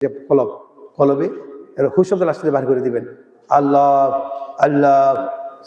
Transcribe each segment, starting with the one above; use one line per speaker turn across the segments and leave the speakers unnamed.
যে কলব কলবে এর হু শব্দ লাস্টে বার করে দিবেন আল্লাহ আল্লাহ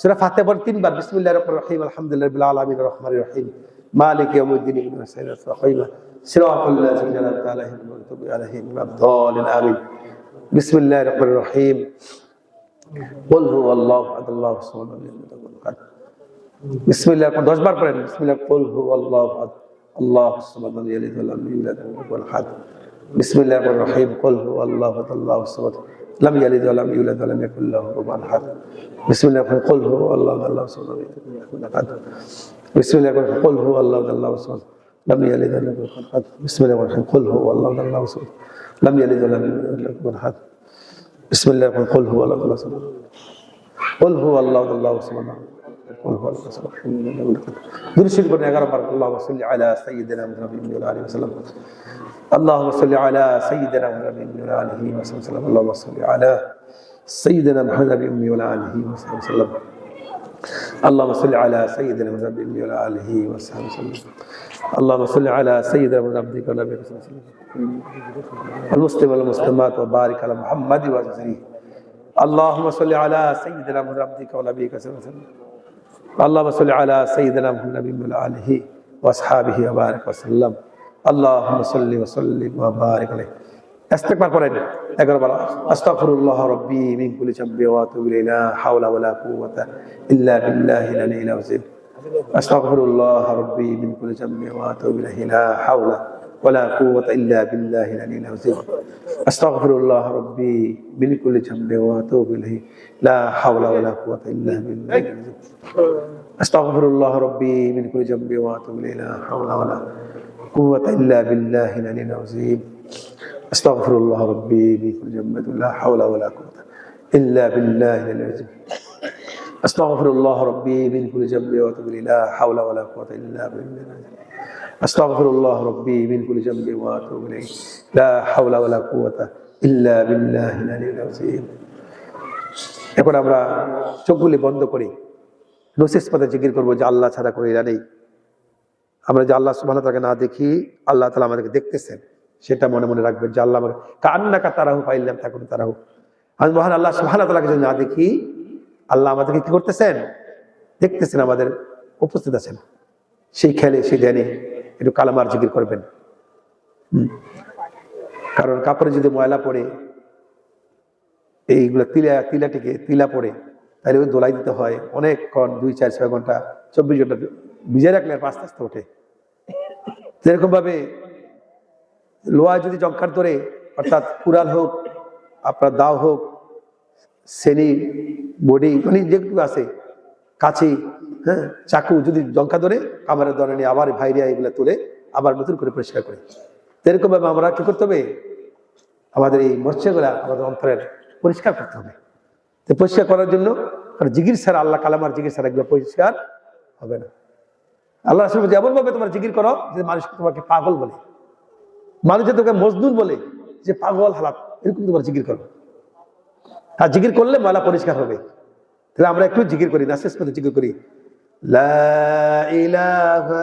সুরা ফাতে পর তিনবার বিসমিল্লাহির রহমানির রহিম আলহামদুলিল্লাহি রাব্বিল আলামিন রহমানির রহিম মালিক ইয়াউমিদ্দিন ইহদিনাস সিরাতাল মুস্তাকিম সিরাতাল লাযিনা আন'আমতা আলাইহিম গায়রিল মাগদুবি আলাইহিম ওয়ালাদ-দাল্লিন আমিন বিসমিল্লাহির রহমানির রহিম قل هو الله احد الله الصمد لم يلد ولم يولد بسم الله দশ বার পড়েন বিসমিল্লাহ قل هو الله احد الله الصمد لم يلد ولم يولد ولم يكن له بسم الله الرحمن الرحيم. قل هو الله أحد الله الصمد. لم يلد ولم يولد ولم يكن له كفوا أحد. بسم الله الرحمن قل هو الله الله احد بسم الله الرحمن قل هو الله الله الصمد. لم يلد ولم له أحد. بسم الله الرحمن قل هو الله الله الصمد. لم يلد ولم يولد ولم يكن أحد. بسم الله الرحمن قل هو الله الله الصمد. قل هو الله الله الصمد. اگر بار اللهم صل على سيدنا محمد وعلى آله وسلم. اللهم صل على سيدنا محمد وعلى آله وسلم. اللهم صل على سيدنا محمد وعلى آله وسلم. اللهم صل على سيدنا محمد وعلى آله وسلم. اللهم صل على سيدنا محمد عبدك ونبيك الله وسلم. المسلم والمسلمات وبارك على محمد وعلى اللهم صل على سيدنا محمد عبدك ونبيك الله وسلم. আল্লাহ সাল্লি আলা সঈদাম নবীল আলহি ওয়াসহাবিহি আবারক ওয়াসাল্লাম আল্লাহ সাল্লি ওসাল্লিম আবারক আলহি استغفر পড়েন 11 বার। আস্তাগফিরুল্লাহ রাব্বি মিন কুলি জামবি ওয়া আতুবু ইলাইহি লা হাওলা ওয়া লা কুওয়াতা ইল্লা বিল্লাহিল আলিয়্যিল আযীম। আস্তাগফিরুল্লাহ রাব্বি মিন কুল্লি জামবি ওয়া আতুবু ইলাইহি হাওলা ولا قوة إلا بالله العلي العظيم. أستغفر الله ربي من كل ذنب وأتوب إليه. لا حول ولا قوة إلا بالله أستغفر الله ربي من كل ذنب وأتوب إليه. لا حول ولا قوة إلا بالله العلي العظيم. أستغفر الله ربي من كل ذنب لا حول ولا قوة إلا بالله العلي العظيم. أستغفر الله ربي من كل ذنب وأتوب إليه. لا حول ولا قوة إلا بالله العظيم. أستغفر الله ربي من كل ذنب واتوب إليه لا حول ولا قوة إلا بالله العلي العظيم এখন আমরা চোখগুলি বন্ধ করে। নসিস পথে জিকির করব যে আল্লাহ ছাড়া কোনো ইরা নেই। আমরা যে আল্লাহ সুবাহ তাকে না দেখি, আল্লাহ তালা আমাদেরকে দেখতেছেন। সেটা মনে মনে রাখবেন যে আল্লাহ আমাকে কান্নাকা তারাহু পাইলাম থাকুন তারাহু। আমি মহান আল্লাহ সুবাহ তালাকে যদি না দেখি, আল্লাহ আমাদেরকে কি করতেছেন? দেখতেছেন, আমাদের উপস্থিত আছেন। সেই খেলে, সেই ধ্যানে একটু কালামার জিকির করবেন। কারণ কাপড়ে যদি ময়লা পড়ে, এইগুলো তিলা, তিলাটিকে, তিলা পড়ে, তাহলে ওই দোলাই দিতে হয় অনেকক্ষণ দুই, চার, ছয় ঘণ্টা, চব্বিশ ঘণ্টা ভিজে রাখলে আর আস্তে আস্তে ওঠে যেরকম ভাবে লোহা যদি জঙ্কার ধরে, অর্থাৎ কুড়াল হোক, আপনার দাও হোক শ্রেণি বডি মানে যেটুকু আছে কাছে হ্যাঁ চাকু যদি জঙ্কা ধরে কামারের ধরে নিয়ে আবার ভাইরিয়া এগুলো তুলে আবার নতুন করে পরিষ্কার করে। এরকম ভাবে আমরা কি করতে হবে? আমাদের এই মৎস্যগুলা আমাদের অন্তরের পরিষ্কার করতে হবে। তো পরিষ্কার করার জন্য কারণ জিগির ছাড়া, আল্লাহ কালামার জিগির ছাড়া এগুলো পরিষ্কার হবে না। আল্লাহ আসলে যেমন ভাবে তোমার জিগির করো যে মানুষ তোমাকে পাগল বলে। মানুষ যে তোকে মজদুর বলে যে পাগল হালাত, এরকম তোমার জিগির করো। আর জিগির করলে ময়লা পরিষ্কার হবে। তাহলে আমরা একটু জিকির করি না শেষ পর্যন্ত জিকির করি। লা ইলাহা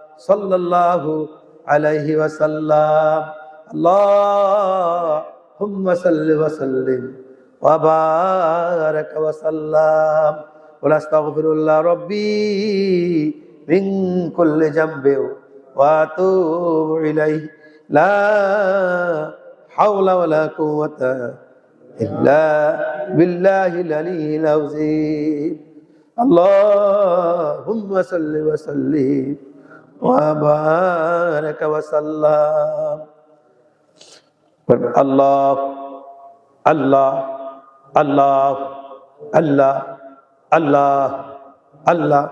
সাল্লাল্লাহু আলাইহি ওয়াসাল্লাম আল্লাহুম্মা সাল্লি ওয়া সাল্লিম ওয়া বারাক ওয়া সাল্লাম ওয়া আস্তাগফিরুল্লাহ রব্বি মিন কুল্লি জামবিন ওয়া আতুবু ইলাইহি লা হাওলা ওয়ালা কুওয়াতা إلا بالله العلي العظيم اللهم صل وسلم وبارك وسلم الله الله الله الله الله الله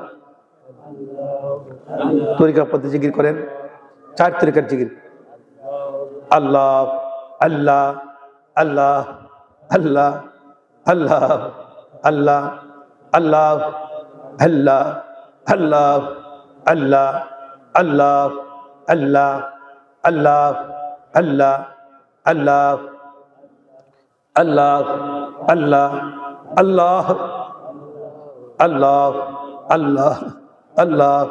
তরিকা পদ্ধতি জিকির করেন চার তরিকার জিকির আল্লাহ আল্লাহ আল্লাহ আল্লাহ আল্লাহ আল্লাহ আল্লাহ আল্লাহ আল্লাহ আল্লাহ আল্লাহ আল্লাহ আল্লাহ আল্লাহ আল্লাহ আল্লাহ আল্লাহ আল্লাহ আল্লাহ আল্লাহ আল্লাহ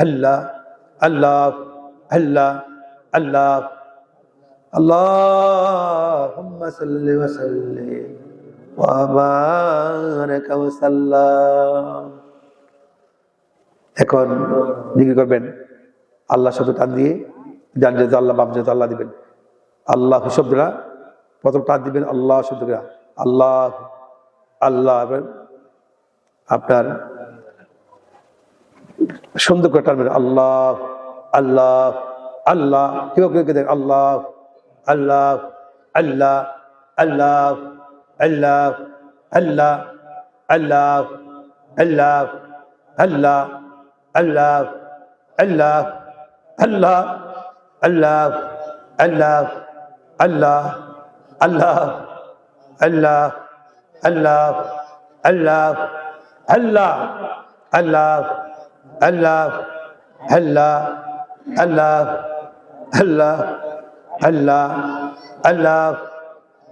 আল্লাহ আল্লাহ আল্লাহ আল্লাহ اللهم صل وسلم وبارك وسلم এখন জিজ্ঞেস করবেন আল্লাহ শব্দ টান দিয়ে ডান যেতে আল্লাহ বাম যেতে আল্লাহ দিবেন আল্লাহ শব্দরা প্রথম টান দিবেন আল্লাহ শব্দরা আল্লাহ আল্লাহ আপনার সুন্দর করে টানবেন আল্লাহ আল্লাহ আল্লাহ কেউ কেউ দেখেন আল্লাহ আল্লাহ আল্লাহ আল্লাহ আল্লাহ আল্লাহ আল্লাহ আল্লাহ আল্লাহ আল্লাহ আল্লাহ الله الله الله الله الله الله الله الله الله الله الله الله الله الله الله الله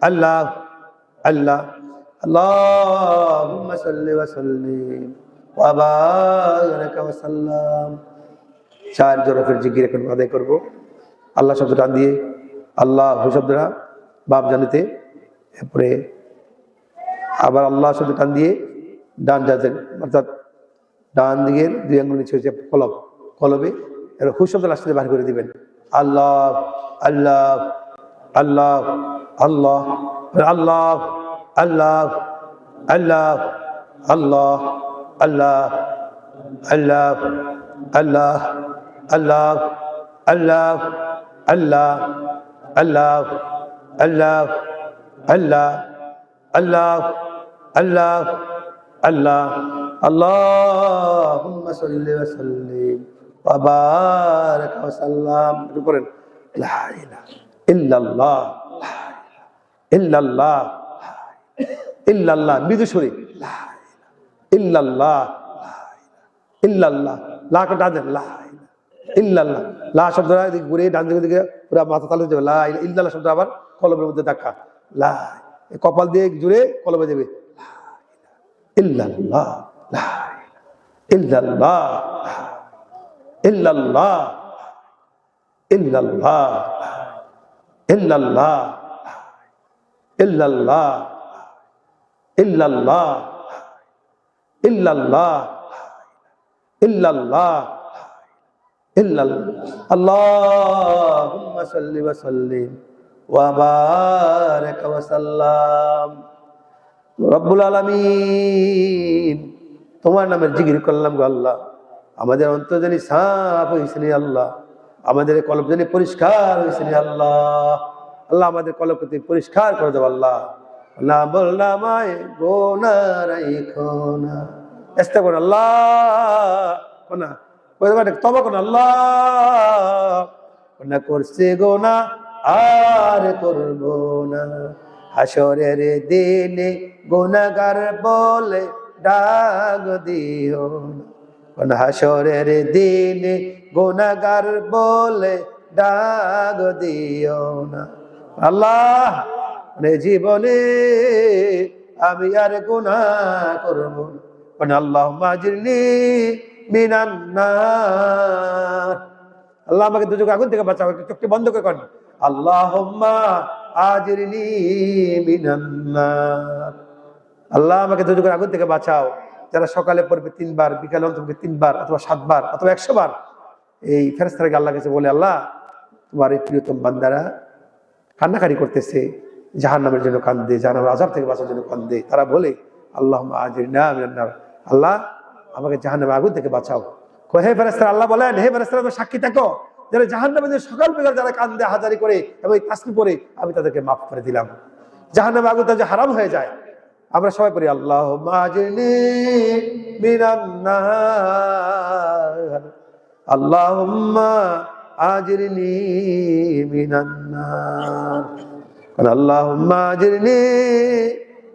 الله الله اللهم صل وسلم وبارك وسلم চার জরফের জিকির এখন আদায় করব। আল্লাহ শব্দটা দিয়ে, আল্লাহ শব্দটা বাপ জানিতে, এরপরে আবার আল্লাহ শব্দ টান দিয়ে ডান যাতে অর্থাৎ ডান দিকের দুই আঙ্গুল নিচে হচ্ছে কলব, কলবে এর হু শব্দ বার করে দিবেন। আল্লাহ আল্লাহ আল্লাহ আল্লাহ আল্লাহ আল্লাহ আল্লাহ আল্লাহ আল্লাহ আল্লাহ আল্লাহ আল্লাহ আল্লাহ আল্লাহ আল্লাহ আল্লাহ আল্লাহ আল্লাহ আল্লাহ আল্লাহ اللهم صل وسلم وبارك وسلم করেন লা ইলাহা ইল্লাল্লাহ লা ইলাহা ইল্লাল্লাহ ইল্লাল্লাহ মৃদু সুরে লা ইলাহা ইল্লাল্লাহ লা ইলাহা ইল্লাল্লাহ লা কে ডান দেন লা ইলাহা ইল্লাল্লাহ। লা শব্দটা ঘুরে ডান দিকে দিকে পুরো মাথা তালে যাবে। লা ইল্লাল্লাহ শব্দ আবার কলমের মধ্যে ধাক্কা। লা কপাল দিয়ে জুড়ে কলমে দেবে। লা ইল্লাল্লাহ ইল্লাল্লাহ ইল্লাল্লাহ ইল্লাল্লাহ ইল্লাল্লাহ ইল্লাল্লাহ ইল্লাল্লাহ ইল্লাল্লাহ ইল্লাল্লাহ اللهم صل وسلم وبارك وسلم রব্বুল আলমিন তোমার নামের জিগির করলাম গো আল্লাহ আমাদের অন্তর জানি সাফ হয়েছে নি আল্লাহ আমাদের কলব জানি পরিষ্কার হয়েছে নি আল্লাহ আল্লাহ আমাদের কলব প্রতি পরিষ্কার করে দেবো আল্লাহ না বল নামায় গোনা রাইখো না চেষ্টা করো আল্লাহ কোনা তবা কোন আল্লাহ। না করছে গোনা আর করব না। হাসরের দিনে গুনাগার বলে ডাক দিও কোন হাসরের দিনে গুনাগার বলে ডাক দিও না। আল্লাহ মানে জীবনে আমি আর গুনা করব না। কোন আল্লাহ মাজিরনি মিনান্নার। আল্লাহ আমাকে দুযোগ আগুন থেকে বাঁচাও, একটু চোখটি বন্ধ করে করেন। আল্লাহ আজিরনি আল্লাহ আমাকে দুযোগের আগুন থেকে বাঁচাও, যারা সকালে পড়বে তিনবার, বিকালে অন্তর্ভুক্ত তিনবার, অথবা সাতবার, অথবা একশো বার এই ফেরেস্তারকে আল্লাহ কাছে বলে, আল্লাহ, তোমার এই প্রিয়তম বান্দারা কান্নাকারি করতেছে জাহান নামের জন্য কান্দে জাহান আজাব থেকে বাঁচার জন্য কান্দে। তারা বলে আল্লাহ আজিরনা মিনান্নার। আল্লাহ আমাকে জাহান নামে আগুন থেকে বাঁচাও। হে ফেরেস্তার আল্লাহ বলেন, হে ফেরেস্তার আমার সাক্ষী থাকো। যারা জাহান নামে যে সকাল বেকার যারা কান্দে, হাজারি করে এবং তাসমি পরে আমি তাদেরকে মাফ করে দিলাম। জাহান নামে আগুন তাদের হারাম হয়ে যায়। আমরা সবাই পড়ি আল্লাহ আজরিনি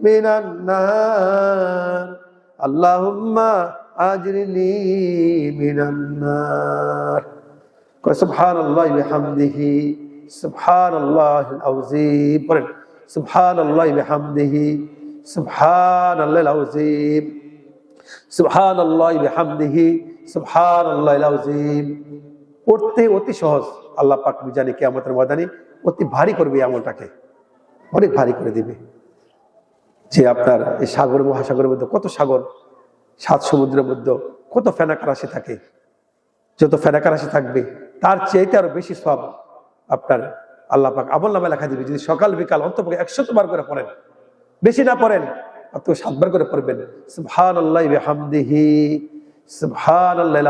মিনান্নার আল্লাহুম্মা আজরিনি মিনান্নার। সুবহান আল্লাহ বিহামদিহি সুবহান আল্লাহ আউজিম পড়েন সুবহান আল্লাহ বিহামদিহি সুবহান আল্লাহ আউজিম সুবহান আল্লাহ বিহামদিহি সুবহান আল্লাহ আউজিম পড়তে অতি সহজ, আল্লাহ পাক জানি কিয়ামতের ময়দানে অতি ভারী করবে এই আমলটাকে। অনেক ভারী করে দিবে। যে আপনার এই সাগর, মহাসাগরের মধ্যে কত সাগর সাত সমুদ্রের মধ্যে কত ফেনাকা রাশি থাকে, যত ফেনাকা রাশি থাকবে, তার চাইতে আরও বেশি সব আপনার আল্লাহ পাক আমল নামে লেখা দিবে। যদি সকাল, বিকাল, অন্তপক্ষে একশত বার করে পড়েন, বেশি না পড়েন আপনি সাতবার করে পড়বেন। সুবহান আল্লাহ হামদিহি সুবহান আল্লাহ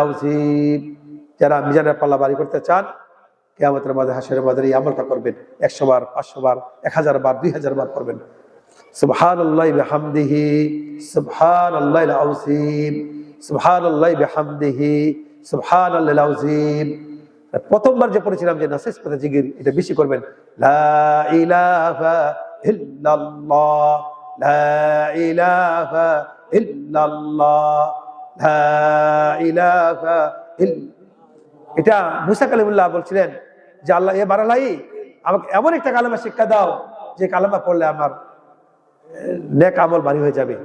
যারা মিজানের পাল্লা বাড়ি করতে চান, কেয়ামতের মাঝে হাসের মাঝে এই আমলটা করবেন। একশো বার, পাঁচশো বার, এক হাজার বার, দুই হাজার বার করবেন। সুবহান আল্লাহ বিহামদিহি সুবহান আল্লাহ আউসিম সুবহান আল্লাহ বিহামদিহি সুবহান আল্লাহ আউসিম প্রথমবার যে পড়েছিলাম যে নাসিস পথে জিগির এটা বেশি করবেন। এটা মুসা কালিমুল্লাহ বলছিলেন যে, আল্লাহ, এ বারালাই আমাকে এমন একটা কালেমা শিক্ষা দাও যে কালেমা পড়লে আমার নেক আমল বাড়ি হয়ে যাবে।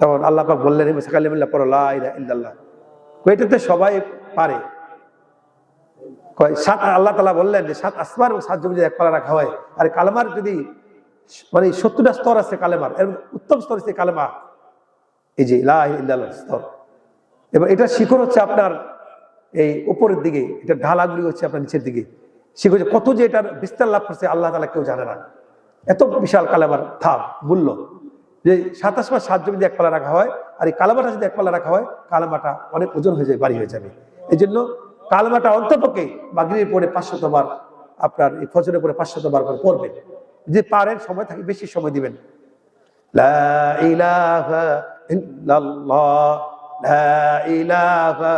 তখন আল্লাহ পাক বললেন মুসা কালিমুল্লাহ পড়ো ইল্লাল্লাহ। এটাতে সবাই পারে। কয় সাত আল্লাহ তালা বললেন যে, সাত আসমান এবং সাত জমি এক পালা রাখা হয়। আর কালেমার যদি মানে সত্তরটা স্তর আছে কালেমার, এর উত্তম স্তর হচ্ছে কালেমা। এই যে লাহ ইল্লাল্লাহ স্তর। এবার এটা শিখর হচ্ছে আপনার এই উপরের দিকে এটা ঢালাগুলি হচ্ছে আপনার নিচের দিকে। শিখর কত যে এটার বিস্তার লাভ করছে, আল্লাহ তালা কেউ জানে না। এত বিশাল কালেমার থাম মূল্য। যে সাতাশ মাস সাত এক পালা রাখা হয়, আর এই কালামাটা যদি এক পালা রাখা হয়, কালামাটা অনেক ওজন হয়ে যায় বাড়ি হয়ে যাবে। এই জন্য কালমাটা অন্তপক্ষে মাগরির পরে পাঁচশত বার আপনার এই ফজরের পরে পাঁচশত বার করে পড়বেন যদি পারেন, সময় থাকে, বেশি সময় দিবেন। ইলাহা ইলাহা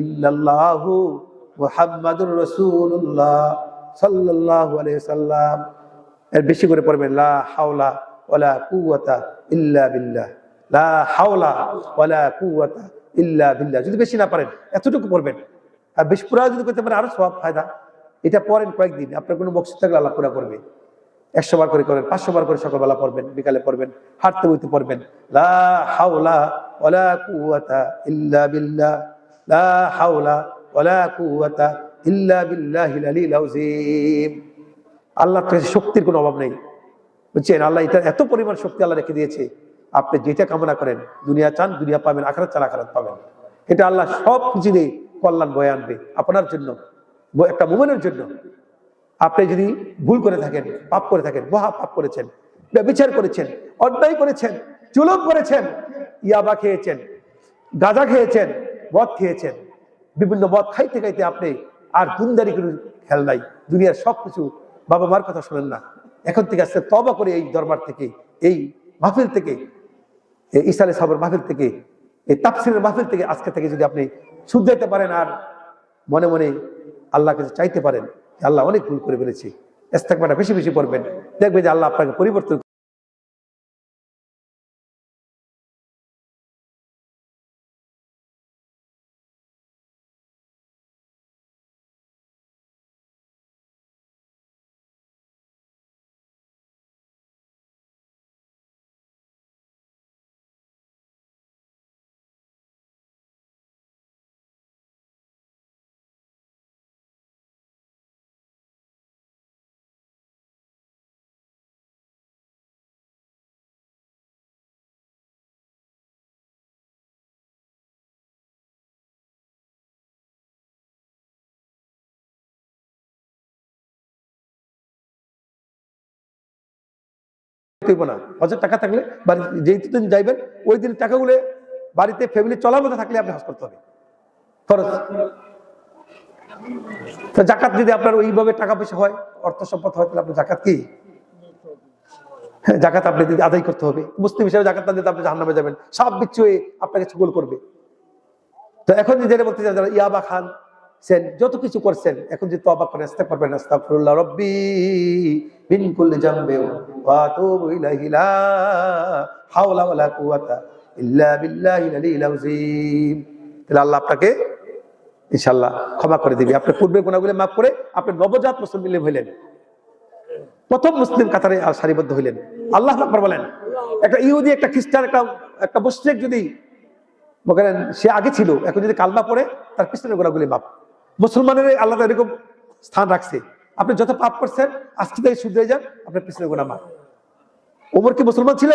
ইল্লাল্লাহ সাল্লাল্লাহু এর বেশি করে পড়বেন লা হাওলা ইল্লা লা হাওলা ইল্লা যদি বেশি না পারেন এতটুকু পড়বেন। আর বেশি পুরা যদি করতে পারেন, আরও সব ফায়দা। এটা পড়েন কয়েকদিন, আপনার কোনো বক্স থাকলে আল্লাহ পুরা করবে। একশো বার করে করেন, পাঁচশো বার করে সকালবেলা পড়বেন, বিকালে পড়বেন হাঁটতে বইতে পড়বেন। লা হাওলা ওয়ালা কুওয়াতা ইল্লা বিল্লাহ। লা হাওলা ওয়ালা কুওয়াতা ইল্লা বিল্লাহিল আলিল আযীম। আল্লাহর কাছে শক্তির কোনো অভাব নেই। বুঝছেন? আল্লাহ এটা এত পরিমাণ শক্তি আল্লাহ রেখে দিয়েছে। আপনি যেটা কামনা করেন, দুনিয়া চান, দুনিয়া পাবেন, আখারাত চান, আখারাত পাবেন। এটা আল্লাহ সব কিছু দিয়ে কল্যাণ বয়ে আনবে আপনার জন্য একটা মোমেনের জন্য। আপনি যদি ভুল করে থাকেন, পাপ করে থাকেন, মহা পাপ করেছেন বিচার করেছেন, অন্যায় করেছেন, জুলুম করেছেন, ইয়াবা খেয়েছেন, গাঁজা খেয়েছেন মদ খেয়েছেন। বিভিন্ন মদ খাইতে খাইতে আপনি আর দুনদারি কোনো খেয়াল নাই। দুনিয়ার সব কিছু বাবা মার কথা শোনেন না। এখন থেকে আসছে তবা করে এই দরবার থেকে, এই মাহফিল থেকে ইসালে সাবর মাহফিল থেকে, এই তাফসিরের মাহফিল থেকে আজকে থেকে যদি আপনি শুধরাইতে পারেন আর মনে মনে আল্লাহ কাছে চাইতে পারেন আল্লাহ অনেক ভুল করে ফেলেছি। ইস্তেকবারটা বেশি বেশি পড়বেন। দেখবে যে আল্লাহ আপনাকে পরিবর্তন হইব না। হজের টাকা থাকলে বাড়ি যেই দিন যাইবেন ওই দিন টাকাগুলো বাড়িতে ফ্যামিলি চলার মধ্যে থাকলে আপনি হজ করতে হবে। খরচ তো জাকাত যদি আপনার ওইভাবে টাকা পয়সা হয় অর্থ সম্পদ হয় তাহলে আপনি জাকাত কি? হ্যাঁ, জাকাত আপনি যদি আদায় করতে হবে। মুসলিম হিসেবে জাকাত না দিতে আপনি জাহান্নামে যাবেন। সব বিচ্ছু আপনাকে ছগল করবে। তো এখন যেটা বলতে চান ইয়াবা খান সেন, যত কিছু করছেন, এখন যে তবা করে আসতে পারবেন আস্তাগফিরুল্লাহ রব্বি মিন কুল্লি জামবি ওয়া আতুবু ইলাইহি লা হাওলা ওয়ালা কুওয়াতা ইল্লা বিল্লাহিল আলিয়্যিল আযীম। তাহলে আল্লাহ আপনাকে ইনশাআল্লাহ ক্ষমা করে দিবে। আপনার পূর্বের গুনাহগুলো মাফ করে আপনি নবজাত মুসলিম হইলেন। প্রথম মুসলিম কাতারে সারিবদ্ধ হইলেন। আল্লাহ আকবার বলেন, একটা ইহুদি, একটা খ্রিস্টান, একটা একটা মুশরিক যদি বলেন, সে আগে ছিল, এখন যদি কালমা পড়ে, তার পিছনের গোড়াগুলি মাপ মুসলমানের আল্লাহ এরকম স্থান রাখছে। আপনি যত পাপ করছেন, আজকে থেকে শুধরে যান, আপনার পিছনের গোড়া মাপ ওমর কি মুসলমান ছিল?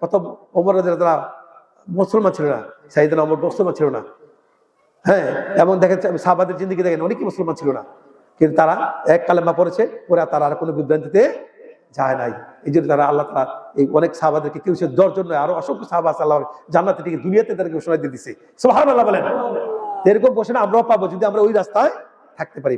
প্রথম ওমর তারা মুসলমান ছিল না। সাইদিন ওমর মুসলমান ছিল না। হ্যাঁ এমন দেখেন সাহাবাদের জিন্দিগি দেখেন, অনেকই মুসলমান ছিল না। কিন্তু তারা এক কালেমা পড়েছে, ওরা তারা আর কোনো বিভ্রান্তিতে যায় নাই। এই জন্য তারা আল্লাহ তারা এই অনেক সাহাবাদেরকে কেউ সে দশজন নয়, আরও অসংখ্য সাহাবা আছে, আল্লাহ জান্নাতে দুনিয়াতে তাদেরকে ঘোষণা দিয়ে দিছে। সোহান আল্লাহ বলেন। এরকম ঘোষণা আমরাও পাবো যদি আমরা ওই রাস্তায় থাকতে পারি।